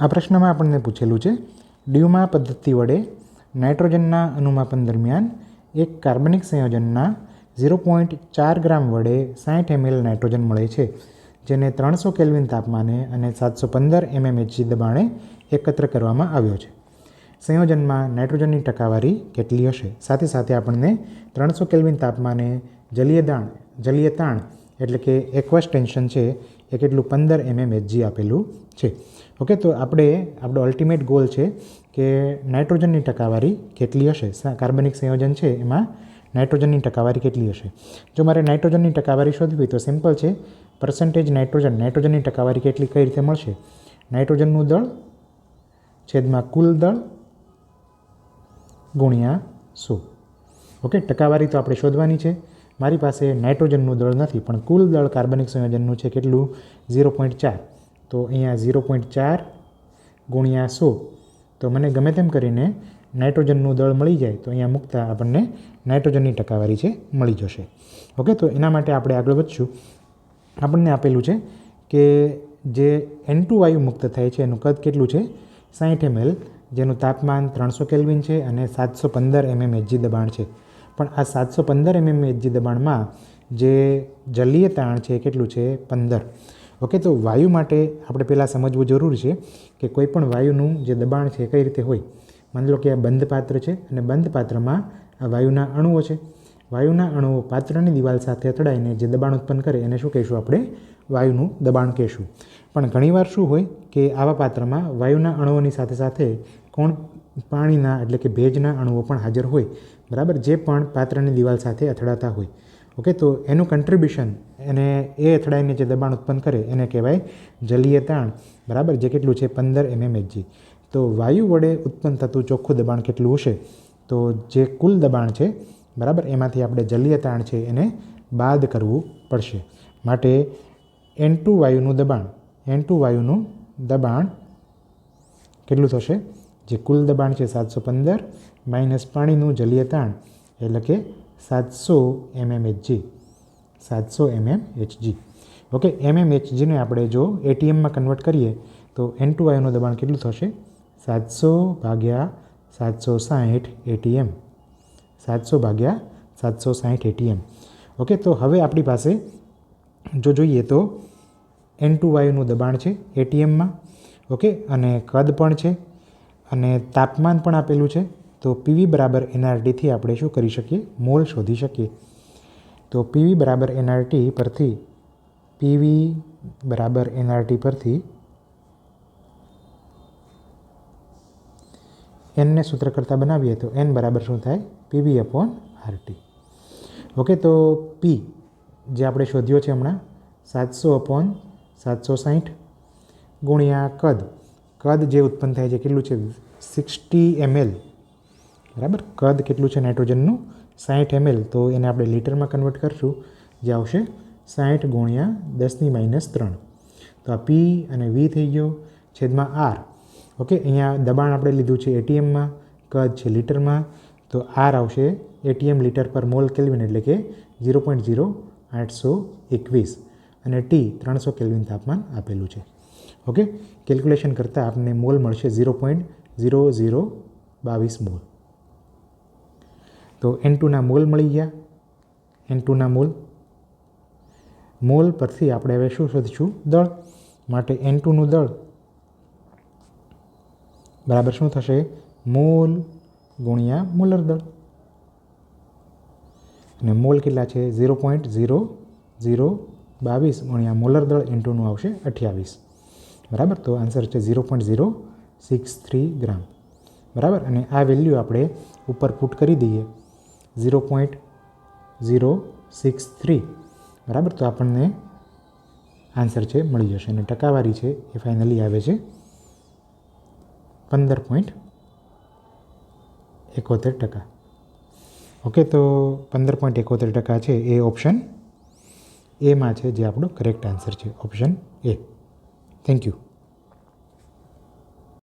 આ પ્રશ્નમાં આપણને પૂછેલું છે, ડ્યુમા પદ્ધતિ વડે નાઇટ્રોજનના અનુમાપન દરમિયાન એક કાર્બનિક સંયોજનના ઝીરો પોઈન્ટ ચાર ગ્રામ વડે સાઠ એમએલ નાઇટ્રોજન મળે છે, જેને ત્રણસો કેલ્વિન તાપમાને અને સાતસો પંદર એમએમએચજી દબાણે એકત્ર કરવામાં આવ્યો છે. સંયોજનમાં નાઇટ્રોજનની ટકાવારી કેટલી હશે? સાથે સાથે આપણને ત્રણસો કેલ્વિન તાપમાને જલીય દાણ, જલીય તાણ એટલે કે એક્વસ ટેન્શન છે એ કેટલું પંદર એમએમએચજી આપેલું છે. ઓકે તો આપણે, આપણો અલ્ટિમેટ ગોલ છે કે નાઇટ્રોજનની ટકાવારી કેટલી હશે? કાર્બનિક સંયોજન છે એમાં નાઇટ્રોજનની ટકાવારી કેટલી હશે? જો મારે નાઇટ્રોજનની ટકાવારી શોધવી તો સિમ્પલ છે. પર્સન્ટેજ નાઇટ્રોજન નાઇટ્રોજનની ટકાવારી કેટલી કઈ રીતે મળશે? નાઇટ્રોજનનું દળ છેદમાં કુલ દળ ગુણ્યા સો. ઓકે ટકાવારી તો આપણે શોધવાની છે. મારી પાસે નાઇટ્રોજનનું દળ નથી, પણ કુલ દળ કાર્બનિક સંયોજનનું છે કેટલું? ઝીરો પોઈન્ટ ચાર. તો અહીંયા ઝીરો પોઈન્ટ ચાર ગુણ્યા સો. તો મને ગમે તેમ કરીને નાઇટ્રોજનનું દળ મળી જાય, તો અહીંયા મૂકતા આપણને નાઇટ્રોજનની ટકાવારી છે, મળી જશે. ઓકે, તો એના માટે આપણે આગળ વધશું. આપણને આપેલું છે કે જે એન ટુ વાયુ મુક્ત થાય છે, એનું કદ કેટલું છે? સાહીઠ એમએલ જેનું તાપમાન ત્રણસો કેલ્વિન છે અને સાતસો પંદર એમએમ એચજી દબાણ છે. પણ આ સાતસો પંદર એમએમ એચજી દબાણમાં જે જલીય તાણ છે કેટલું છે? પંદર. ઓકે, તો વાયુ માટે આપણે પહેલાં સમજવું જરૂરી છે કે કોઈ પણ વાયુનું જે દબાણ છે કઈ રીતે હોય. માની લો કે આ બંધ પાત્ર છે અને બંધ પાત્રમાં આ વાયુના અણુઓ છે. વાયુના અણુઓ પાત્રની દિવાલ સાથે અથડાઈને જે દબાણ ઉત્પન્ન કરે એને શું કહીશું આપણે? વાયુનું દબાણ કહેશું. પણ ઘણીવાર શું હોય કે આવા પાત્રમાં વાયુના અણુઓની સાથે સાથે કોણ પાણીના એટલે કે ભેજના અણુઓ પણ હાજર હોય. બરાબર? જે પણ પાત્રની દિવાલ સાથે અથડાતા હોય. ઓકે તો એનું કન્ટ્રીબ્યુશન એને એ અથડાઈને જે દબાણ ઉત્પન્ન કરે એને કહેવાય જલીય તાણ. બરાબર? જે કેટલું છે? પંદર એમએમએચજી તો વાયુ વડે ઉત્પન્ન થતું ચોખ્ખું દબાણ કેટલું હશે? તો જે કુલ દબાણ છે, બરાબર, એમાંથી આપણે જલીય તાણ છે એને બાદ કરવું પડશે. માટે એન ટુ વાયુનું દબાણ એન ટુ વાયુનું દબાણ કેટલું થશે? જે કુલ દબાણ છે સાતસો પંદર માઇનસ પાણીનું જલીય તાણ એટલે કે સાતસો એમએમએચજી. સાતસો એમએમએચજી. ઓકે એમએમએચજીને આપણે જો એટીએમમાં કન્વર્ટ કરીએ, તો એન ટુ વાયુનું દબાણ કેટલું થશે? સાતસો ભાગ્યા સાતસો સાહીઠ એટીએમ. સાતસો ભાગ્યા સાતસો સાઠ એટીએમ. ઓકે, તો હવે આપણી પાસે જો જોઈએ તો એન ટુ વાયુનું દબાણ છે એટીએમમાં. ઓકે, અને કદ પણ છે અને તાપમાન પણ આપેલું છે. તો પીવી બરાબર એનઆરટીથી આપણે શું કરી શકીએ? મોલ શોધી શકીએ. તો પીવી બરાબર એનઆરટી પરથી પીવી બરાબર એનઆરટી પરથી એનને સૂત્ર કરતાં બનાવીએ તો એન બરાબર શું થાય? પીવી અપોન આરટી ઓકે તો પી જે આપણે શોધ્યો છે હમણાં, સાતસો અપોન સાતસો સાહીઠ ગુણ્યા કદ. કદ જે ઉત્પન્ન થાય છે, કેટલું છે? સિક્સટી એમએલ બરાબર? કદ કેટલું છે નાઇટ્રોજનનું? સાઠ એમએલ. તો એને આપણે લીટરમાં કન્વર્ટ કરશું. જે આવશે સાઠ ગુણ્યા દસની માઇનસ ત્રણ. તો આ પી અને વી થઈ ગયો છેદમાં આર ઓકે અહીંયા દબાણ આપણે લીધું છે એટીએમમાં, કદ છે લીટરમાં. તો આર આવશે એટીએમ લીટર પર મોલ કેલ્વિન એટલે કે ઝીરો પોઈન્ટ ઝીરો આઠસો એકવીસ. અને ટી ત્રણસો કેલ્વિન તાપમાન આપેલું છે. ઓકે કેલ્ક્યુલેશન કરતાં આપણને મોલ મળશે ઝીરો પોઈન્ટ ઝીરો ઝીરો બાવીસ મોલ. તો એન ટુના મોલ મળી ગયા. એન ટુના મોલ. મોલ પરથી આપણે હવે શું શોધીશું? દળ માટે એન ટુનું દળ. બરાબર શું થશે? મોલ ગુણ્યા મોલર દળ. અને મોલ કેટલા છે? ઝીરો પોઈન્ટ ઝીરો ઝીરો બાવીસ ગુણ્યા મોલર દળ ઇન્ટુનું આવશે અઠ્યાવીસ. બરાબર? તો આન્સર છે zero point zero six three gram. બરાબર? અને આ વેલ્યુ આપણે ઉપર પુટ કરી દઈએ. Zero point zero six three. બરાબર? તો આપણને આન્સર છે, મળી જશે. અને ટકાવારી છે એ ફાઇનલી આવે છે પંદર પોઈન્ટ એકોતેર ટકા. ઓકે, તો પંદર પોઈન્ટ એકોતેર ટકા છે એ ઓપ્શન એમાં છે જે આપણો કરેક્ટ આન્સર છે. Option A. Thank you.